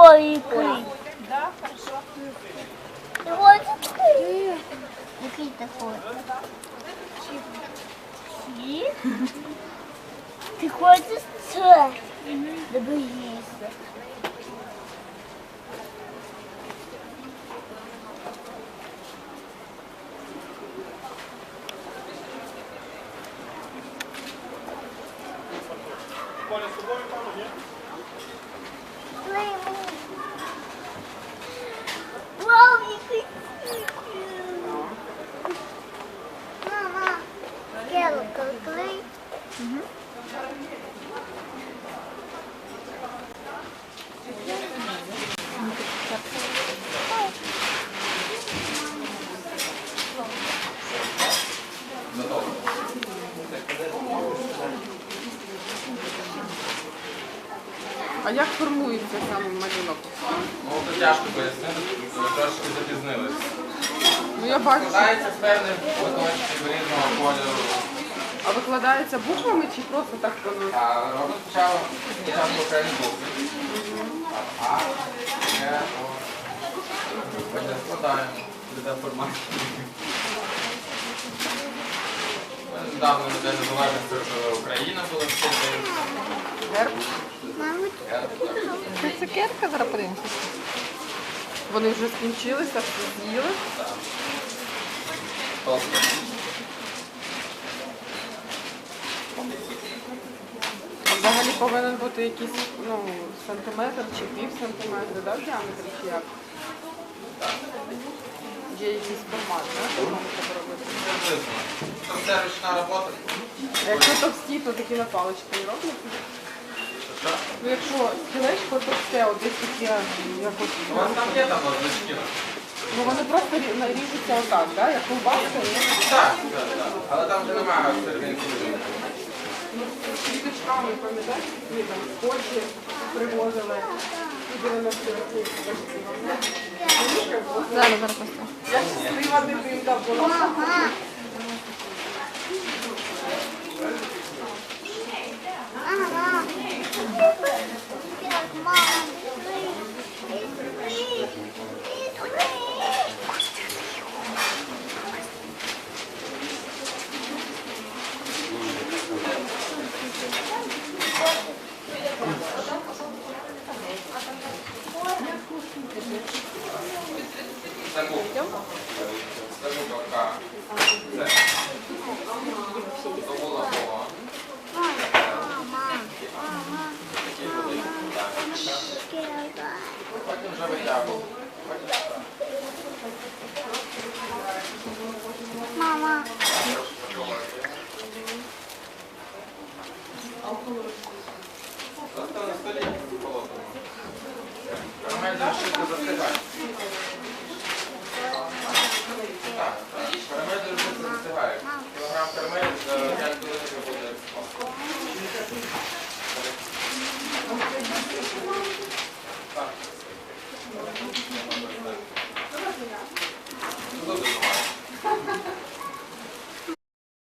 Ой, який. Да, хорошо. Ой, який. Який такой? Чіп. Ти хочеш це? Не боїшся. Вау, А як формується сам малюнок? Ну, це тяжко пояснити, тому що трошки запізнились. Ну я бачу, Складається з певних куточків різного кольору. А викладається буквами чи просто так воно? А робимо спочатку спочатку окремі букви. А, Е, О. Потім складаємо. Буде формат. Недавно День Незалежності що Україна була вчити. Герб? Мама, Це цукерка зараз подивимося. Вони вже скінчилися, все з'їли. Толсто. Взагалі повинен бути якийсь ну, сантиметр чи пів сантиметра, да, в діаметрі чи як? Є якийсь формат, да, що можна так робити. Приблизно. Це все ручна робота. А якщо товсті, то такі на палички не роблять? Що? Ну якщо кілечко, то все, от десь таке, як от, У вас там є там значки? ну вони просто рі- наріжуться отак, да, як ковбаска, ні? Так, так, так. Але там вже немає серединки. Квіточками, пам'ятаєте, ми там Польщі привозили і 90 років. Зараз зараз. Як щаслива дитинка була. Це мука. Це мука. Це. То була мова. Такі великі. Так. Потім вже витягував. Потім так. Мама. Просто